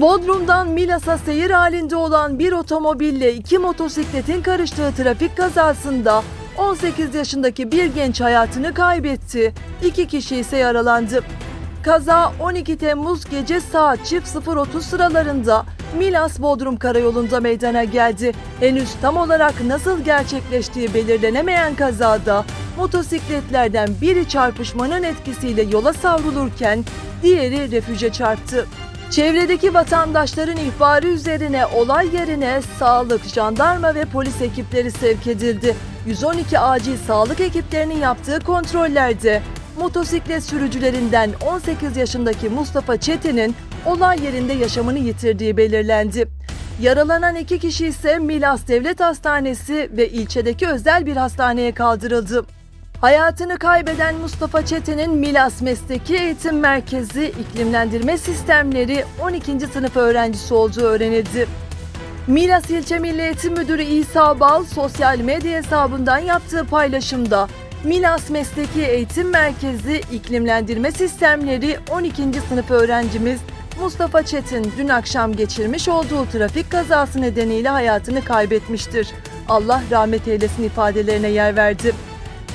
Bodrum'dan Milas'a seyir halinde olan bir otomobille iki motosikletin karıştığı trafik kazasında 18 yaşındaki bir genç hayatını kaybetti. İki kişi ise yaralandı. Kaza 12 Temmuz gece saat çift 0.30 sıralarında Milas Bodrum Karayolu'nda meydana geldi. Henüz tam olarak nasıl gerçekleştiği belirlenemeyen kazada motosikletlerden biri çarpışmanın etkisiyle yola savrulurken diğeri refüje çarptı. Çevredeki vatandaşların ihbarı üzerine olay yerine sağlık, jandarma ve polis ekipleri sevk edildi. 112 acil sağlık ekiplerinin yaptığı kontrollerde motosiklet sürücülerinden 18 yaşındaki Mustafa Çetin'in olay yerinde yaşamını yitirdiği belirlendi. Yaralanan iki kişi ise Milas Devlet Hastanesi ve ilçedeki özel bir hastaneye kaldırıldı. Hayatını kaybeden Mustafa Çetin'in Milas Mesleki Eğitim Merkezi iklimlendirme sistemleri 12. sınıf öğrencisi olduğu öğrenildi. Milas İlçe Milli Eğitim Müdürü İsa Bal sosyal medya hesabından yaptığı paylaşımda Milas Mesleki Eğitim Merkezi iklimlendirme sistemleri 12. sınıf öğrencimiz Mustafa Çetin dün akşam geçirmiş olduğu trafik kazası nedeniyle hayatını kaybetmiştir. Allah rahmet eylesin ifadelerine yer verdi.